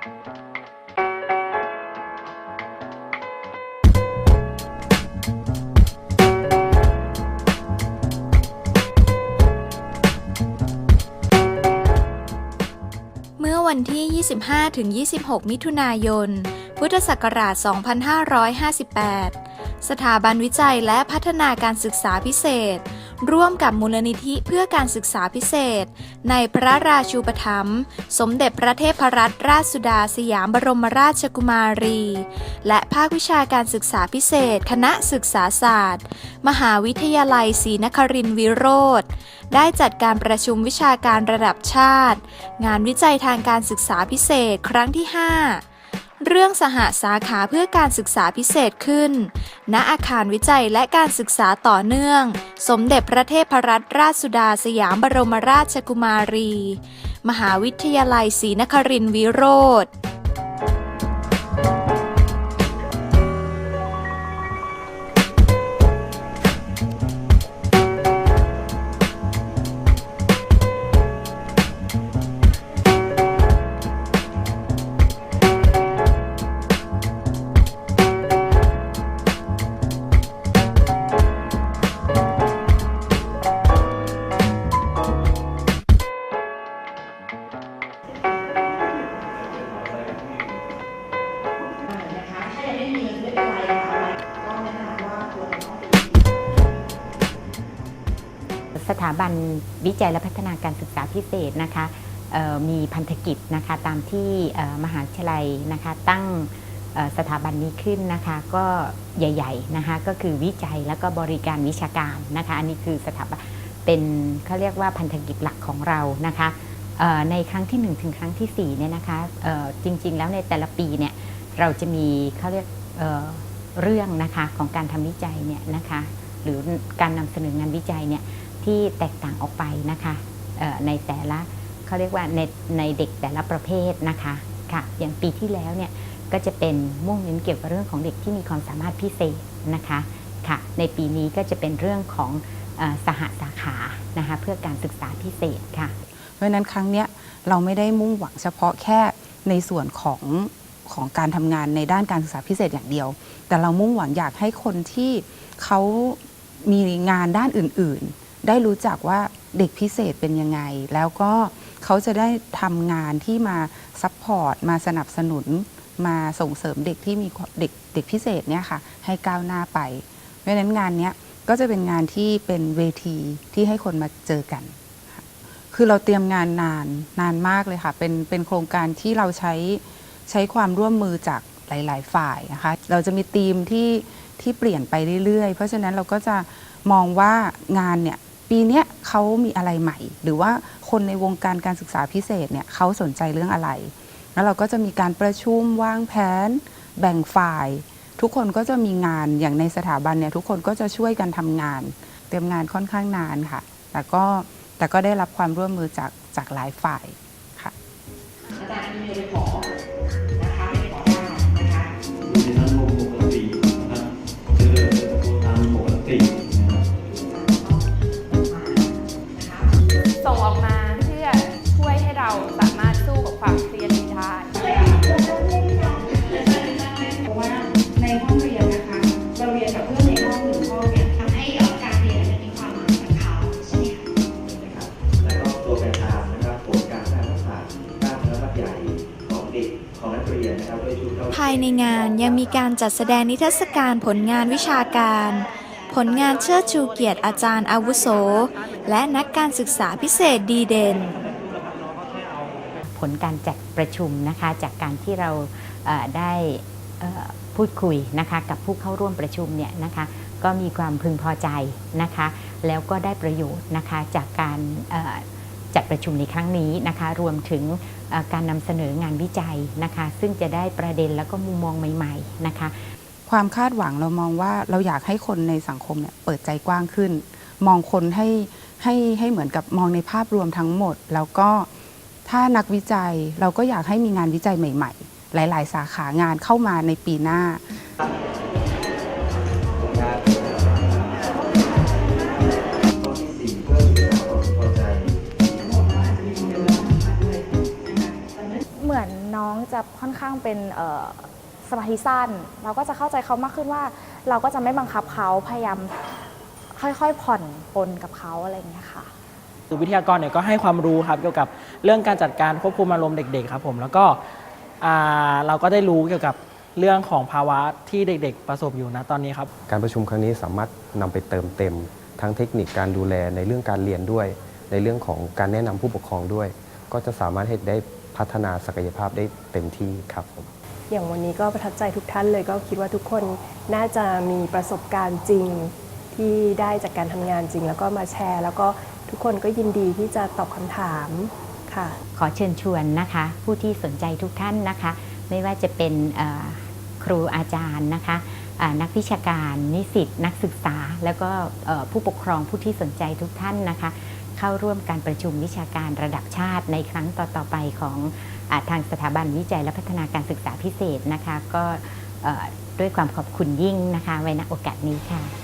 เมื่อวันที่ 25-26 มิถุนายน พุทธศักราช 2558 สถาบันวิจัยและพัฒนาการศึกษาพิเศษ ร่วมกับมูลนิธิเพื่อการศึกษาพิเศษ ในพระราชูปถัมภ์สมเด็จพระเทพรัตนราชสุดาสยามบรมราชกุมารี และภาควิชาการศึกษาพิเศษ คณะศึกษาศาสตร์ มหาวิทยาลัยศรีนครินทรวิโรธได้จัดการประชุมวิชาการระดับชาติ งานวิจัยทางการศึกษาพิเศษครั้งที่ 5เรื่องสหสาขาเพื่อการศึกษาพิเศษขึ้น ณอาคารวิจัยและการศึกษาต่อเนื่อง สมเด็จพระเทพรัตนราชสุดาสยามบรมราชกุมารี มหาวิทยาลัยศรีนครินทรวิโรธ สถาบันวิจัยและพัฒนาการศึกษาพิเศษนะคะมีพันธกิจนะคะตามที่มหาวิทยาลัยนะคะตั้งสถาบันนี้ขึ้นนะคะก็ใหญ่ๆนะคะก็คือวิจัยแล้วก็บริการวิชาการนะคะอันนี้คือสถาบันเป็นเขาเรียกว่าพันธกิจหลักของเรานะคะในครั้งที่ 1 ถึงครั้งที่4เนี่ยนะคะจริงๆ แล้วในแต่ละปีเนี่ยเราจะมีเขาเรียกเเรื่องนะคะของการทำวิจัยเนี่ยนะคะหรือการนำเสนองานวิจัยเนี่ย ที่แตกต่างออกไปนะคะในแต่ละเขาเรียกว่าในในเด็กแต่ละประเภทนะคะค่ะอย่างปีที่แล้วเนี่ยก็จะเป็นมุ่งเน้นเกี่ยวกับเรื่องของเด็กที่มีความสามารถพิเศษนะคะค่ะในปีนี้ก็จะเป็นเรื่องของสหสาขานะคะเพื่อการศึกษาพิเศษค่ะ เพราะฉะนั้นครั้งเนี้ยเราไม่ได้มุ่งหวังเฉพาะแค่ในส่วนของของการทำงานในด้านการศึกษาพิเศษอย่างเดียว แต่เรามุ่งหวังอยากให้คนที่เขามีงานด้านอื่น ๆ ได้รู้จักว่าเด็กพิเศษเป็นยังไง แล้วก็เขาจะได้ทำงานที่มาซัพพอร์ตมาสนับสนุน มาส่งเสริมเด็กที่มีเด็กเด็กพิเศษเนี่ยค่ะให้ก้าวหน้าไป เพราะฉะนั้นงานเนี้ยก็จะเป็นงานที่เป็นเวทีที่ให้คนมาเจอกัน คือเราเตรียมงานนานนานมากเลยค่ะ เป็นเป็นโครงการที่เราใช้ใช้ความร่วมมือจากหลาย ๆ ฝ่ายนะคะ เราจะมีธีมที่ที่เปลี่ยนไปเรื่อย ๆ เพราะฉะนั้นเราก็จะมองว่างานเนี่ย ปีเนี้ยเขามีอะไรใหม่ หรือว่าคนในวงการการศึกษาพิเศษเนี่ยเขาสนใจเรื่องอะไร แล้วเราก็จะมีการประชุมวางแผน แบ่งฝ่าย ทุกคนก็จะมีงานอย่างในสถาบันเนี่ยทุกคนก็จะช่วยกันทำงาน เตรียมงานค่อนข้างนานค่ะ แต่ก็แต่ก็ได้รับความร่วมมือจากจากหลายฝ่ายค่ะอาจารย์อีเมลไปขอ ภายในงานยังมีการจัดแสดงนิทรรศการผลงานวิชาการ ผลงานเชิดชูเกียรติอาจารย์อาวุโส และนักการศึกษาพิเศษดีเด่น ผลการจัดประชุมนะคะจากการที่เราเอ่อได้เอ่อพูดคุยนะคะกับผู้เข้าร่วมประชุมเนี่ยนะคะก็มีความพึงพอใจนะคะ แล้วก็ได้ประโยชน์นะคะจากการเอ่อ จัดประชุมในครั้งนี้นะคะ รวมถึงการนำเสนองานวิจัยนะคะ ซึ่งจะได้ประเด็นแล้วก็มุมมองใหม่ๆนะคะ ความคาดหวังเรามองว่าเราอยากให้คนในสังคมเนี่ยเปิดใจกว้างขึ้น มองคนให้ให้ให้เหมือนกับมองในภาพรวมทั้งหมด แล้วก็ถ้านักวิจัยเราก็อยากให้มีงานวิจัยใหม่ ๆ หลาย ๆ สาขางานเข้ามาในปีหน้า จเหมือนน้น้องจะค่อนข้างเป็นเอ่อสมาธิสั้น เราก็จะเข้าใจเขามากขึ้นว่า เราก็จะไม่บังคับเขาพยายามค่อยๆผ่อนปลนกับเขาอะไรอย่างเงี้ยค่ะคือวิทยากรเนี่ยก็ให้ความรู้ครับเกี่ยวกับเรื่องการจัดการควบคุมอารมณ์เด็กๆครับผมแล้วก็อ่าเราก็ได้รู้เกี่ยวกับเรื่องของภาวะที่เด็ก ๆ ประสบอยู่นะตอนนี้ครับการประชุมครั้งนี้สามารถนำไปเติมเต็ม ทั้งเทคนิคการดูแลในเรื่องการเรียนด้วย ในเรื่องของการแนะนำผู้ปกครองด้วย ก็จะสามารถให้ได้ พัฒนาศักยภาพได้เต็มที่ครับผมอย่างวันนี้ก็ประทับใจทุกท่านเลยก็คิดว่าทุกคนน่าจะมีประสบการณ์จริงที่ได้จากการทำงานจริง แล้วก็มาแชร์ แล้วก็ทุกคนก็ยินดีที่จะตอบคำถามค่ะ ขอเชิญชวนนะคะ ผู้ที่สนใจทุกท่านนะคะ ไม่ว่าจะเป็นเอ่อครูอาจารย์นะคะอ่านักวิชาการนิสิต นักศึกษา แล้วก็เอ่อผู้ปกครองผู้ที่สนใจทุกท่านนะคะ เข้าร่วมการประชุมวิชาการระดับชาติในครั้งต่อๆไปของอทางสถาบันวิจัยและพัฒนาการศึกษาพิเศษนะคะ ก็ด้วยความขอบคุณยิ่งนะคะไว้ณโอกาสนี้ค่ะ